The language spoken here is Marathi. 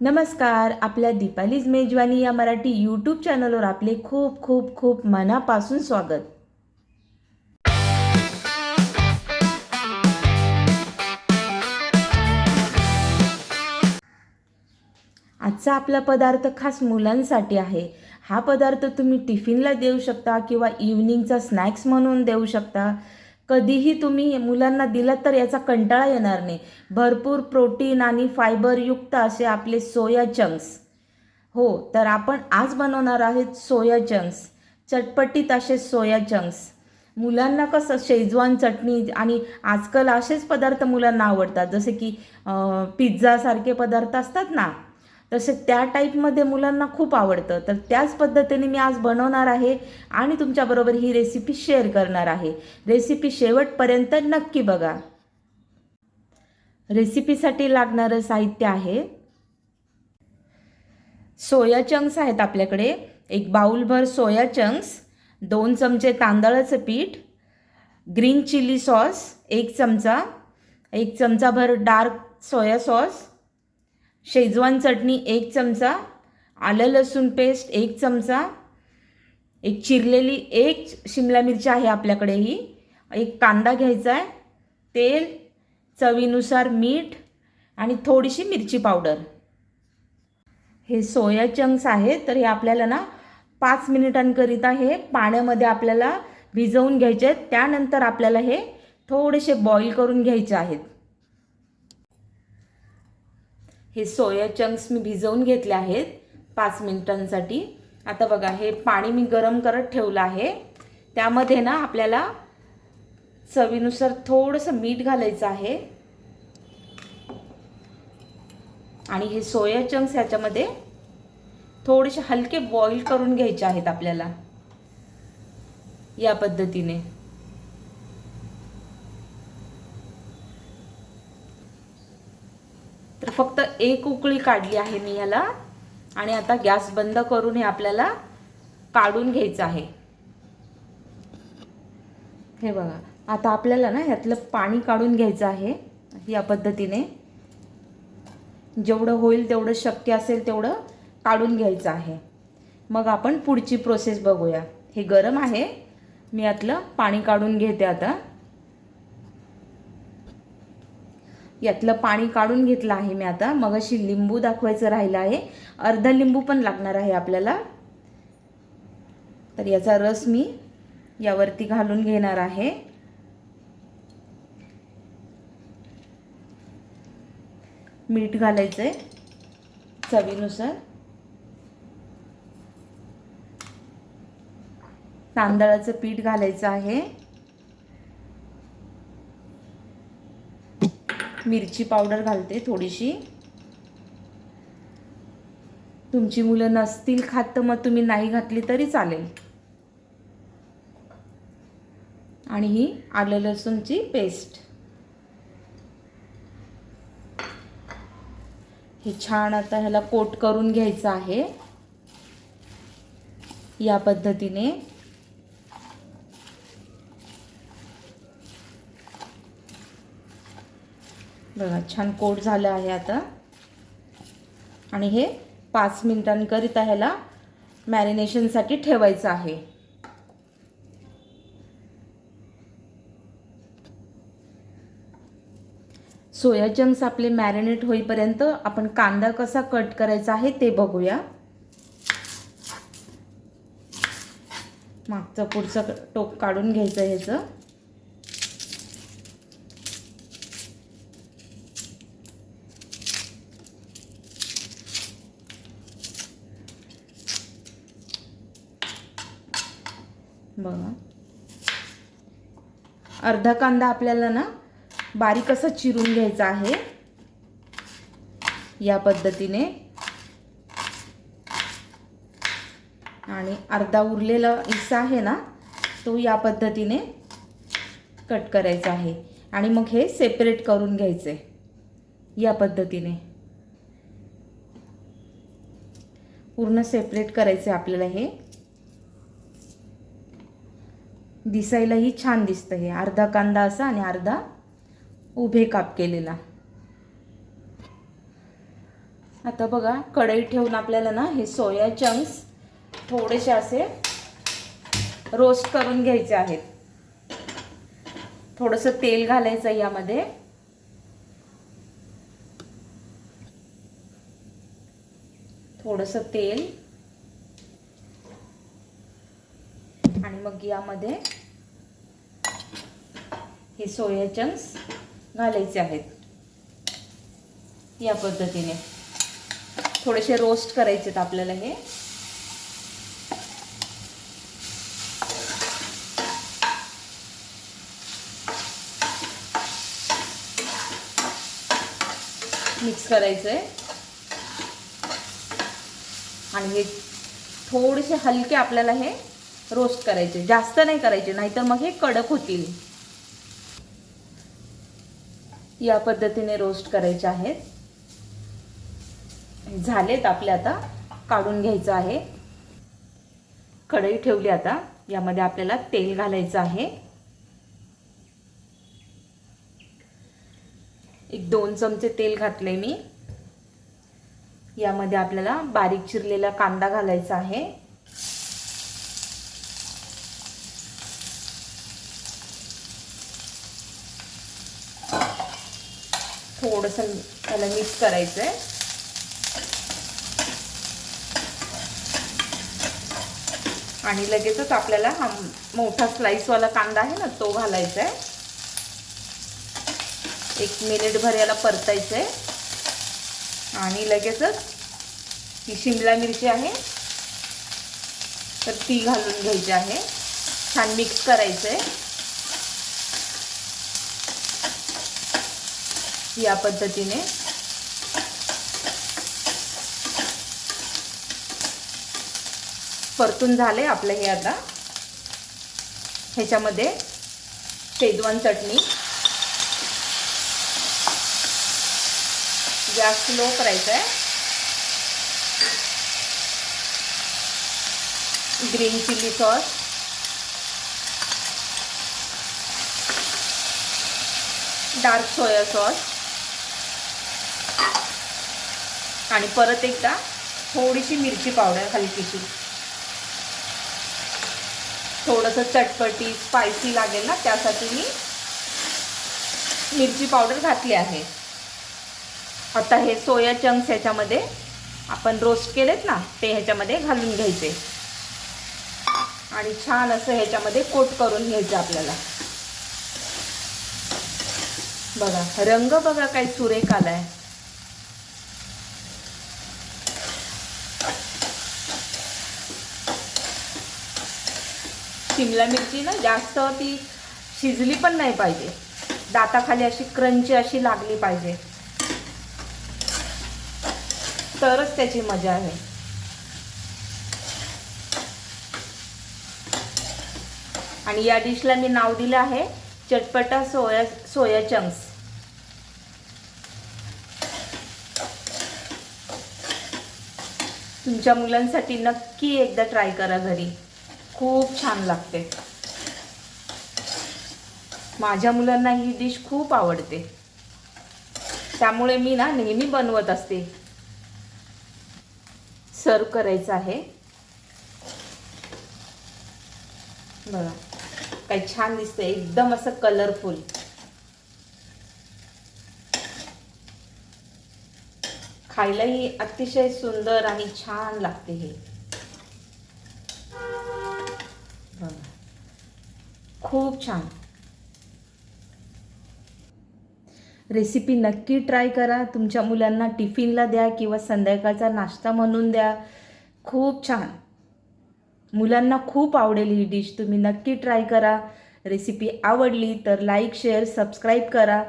नमस्कार आपल्या दीपालीज मेजवानी या मराठी यूट्यूब चॅनलवर आपले खूप खूप खूप मनापासून स्वागत. आजचा आपला पदार्थ खास मुलांसाठी आहे. हा पदार्थ तुम्ही टिफिनला देऊ शकता किंवा इव्हनिंगचा स्नॅक्स म्हणून देऊ शकता. कधीही तुम्ही मुलांना दिलं तर याचा कंटाळा येणार नाही. भरपूर प्रोटीन आणि फायबरयुक्त असे आपले सोया चंक्स हो तर आपण आज बनवणार आहेत सोया चंक्स चटपटीत असे सोया चंक्स मुलांना कसं शेजवान चटणी आणि आजकाल असेच पदार्थ मुलांना आवडतात. जसे की पिझ्झासारखे पदार्थ असतात ना तसे त्या टाईपमध्ये मुलांना खूप आवडतं. तर त्याच पद्धतीने मी आज बनवणार आहे आणि तुमच्याबरोबर ही रेसिपी शेअर करणार आहे. रेसिपी शेवटपर्यंत नक्की बघा. रेसिपीसाठी लागणारं साहित्य आहे. सोया चंक्स आहेत आपल्याकडे. एक बाऊलभर सोया चंक्स दोन चमचे तांदळाचं पीठ ग्रीन चिली सॉस एक चमचा एक चमचाभर dark soya sauce Schezwan chutney एक चमचा आलं लसूण पेस्ट एक चमचा एक चिरलेली एक शिमला मिरची आहे आपल्याकडे ही. एक कांदा घ्यायचा आहे तेल चवीनुसार मीठ आणि थोडीशी मिरची पावडर. हे सोया चंक्स आहेत तर हे आपल्याला ना पाच मिनिटांकरिता हे पाण्यामध्ये आपल्याला भिजवून घ्यायचे आहेत. त्यानंतर आपल्याला हे थोडेसे बॉईल करून घ्यायचे आहेत. हे सोया चंक्स मी भिजवून घेतले आहेत पाच मिनिटांसाठी. आता बघा हे पाणी मी गरम करत ठेवलं आहे. त्यामध्ये ना आपल्याला चवीनुसार थोडंसं मीठ घालायचं आहे. आणि हे सोया चंक्स ह्याच्यामध्ये थोडेसे हलके बॉईल करून घ्यायचे आहेत आपल्याला. या पद्धतीने. तर फक्त एक उकळी काढली आहे मी याला आणि आता गॅस बंद करून हे आपल्याला काढून घ्यायचं आहे. हे बघा आता आपल्याला ना ह्यातलं पाणी काढून घ्यायचं आहे या पद्धतीने. जेवढं होईल तेवढं शक्य असेल तेवढं काढून घ्यायचं आहे. मग आपण पुढची प्रोसेस बघूया. हे गरम आहे. मी यातलं पाणी काढून घेते आता. यातलं पाणी काढून घेतलं आहे मी आता. मग अशी लिंबू दाखवायचं राहिलं आहे. अर्धा लिंबू पण लागणार आहे आपल्याला. तर याचा रस मी यावरती घालून घेणार आहे. मीठ घालायचं आहे चवीनुसार. तांदळाचं पीठ घालायचं आहे. मिरची पावडर घालते थोडीशी. तुमची मुलं नसतील खात तर मग तुम्ही नाही घातली तरी चालेल. आणि ही आलं लसूणची पेस्ट. हे छान आता ह्याला कोट करून घ्यायचं आहे. या पद्धतीने. बघा छान कोट झालं आहे आता. आणि हे पाच मिनिटांकरिता ह्याला मॅरिनेशनसाठी ठेवायचं आहे. सोया चंक्स आपले मॅरिनेट होईपर्यंत आपण कांदा कसा कट करायचा आहे ते बघूया. मागचं पुढचं टोक काढून घ्यायचं ह्याचं. बघा. अर्धा कांदा आपल्याला ना बारीक असं चिरून घ्यायचा आहे. या पद्धतीने. आणि अर्धा उरलेला हिस्सा आहे ना तो या पद्धतीने कट करायचा आहे. आणि मग हे सेपरेट करून घ्यायचे. या पद्धतीने. पूर्ण सेपरेट करायचे आपल्याला हे. दिसायलाही छान दिसतं हे. अर्धा कांदा असा आणि अर्धा उभे काप केलेला. आता बघा कढई ठेवून आपल्याला ना हे सोया चंक्स थोडेसे असे रोस्ट करून घ्यायचे आहेत. थोडंसं तेल घालायचं यामध्ये. थोडंसं तेल. आणि मग यामध्ये हे सोया चंक्स घालायचे आहेत. या पद्धतीने. थोडेसे रोस्ट करायचे आहेत आपल्याला हे. मिक्स करायचं आहे आणि हे थोडेसे हलके आपल्याला हे रोस्ट करायचे. जास्त नाही करायचे नाहीतर मग हे कडक होतील. या पद्धतीने रोस्ट करायचे आहेत. झालेत आपले आता काढून घ्यायचं आहे. कढई ठेवली आता यामध्ये आपल्याला तेल घालायचं आहे. एक दोन चमचे तेल घातले मी. यामध्ये आपल्याला बारीक चिरलेला कांदा घालायचा आहे. थोडंसं त्याला मिक्स करायचं आहे आणि लगेचच आपल्याला हा मोठा स्लाइसवाला कांदा आहे ना तो घालायचा आहे एक मिनिटभर याला परतायचं आहे आणि लगेचच ही शिमला मिरची आहे तर ती घालून घ्यायची आहे. छान मिक्स करायचं आहे या पद्धतीने. परतून झाले आपलं हे आता. ह्याच्यामध्ये शेजवान चटणी. गॅस स्लो करायचा आहे. Green chilli sauce. Dark soya sauce. आणि परत एकदा थोडीशी मिरची पावडर हलकीची थोडंसं चटपटी स्पायसी लागेल ना त्यासाठी मी मिरची पावडर घातली आहे. आता हे सोया चंक्स ह्याच्यामध्ये आपण रोस्ट केलेत ना ते ह्याच्यामध्ये घालून घ्यायचे. आणि छान असं ह्याच्यामध्ये कोट करून घ्यायचं आपल्याला. बघा रंग बघा काय सुरेख आला आहे शिमला मिरची ना जास्त ती शिजली पण नाही पाहिजे. दाताखाली अशी क्रंची अशी लागली पाहिजे. तरच त्याची मजा आहे. आणि या डिशला मी नाव दिलं आहे चटपटा सोया सोया चंक्स. तुमच्या मुलांसाठी नक्की एकदा ट्राय करा घरी. खूप छान लागते. माझ्या मुलांना ही डिश खूप आवडते. त्यामुळे मी ना नेहमी बनवत असते. सर्व करायचं आहे. बघा काही छान दिसतंय. एकदम असं कलरफुल खायलाही अतिशय सुंदर आणि छान लागते हे. बघा खूप छान. रेसिपी नक्की ट्राय करा. तुमच्या मुलांना टिफिनला द्या किंवा संध्याकाळचा नाश्ता म्हणून द्या. खूप छान. मुलांना खूप आवडेल ही डिश तुम्ही नक्की ट्राय करा. रेसिपी आवडली तर लाईक शेअर सबस्क्राईब करा.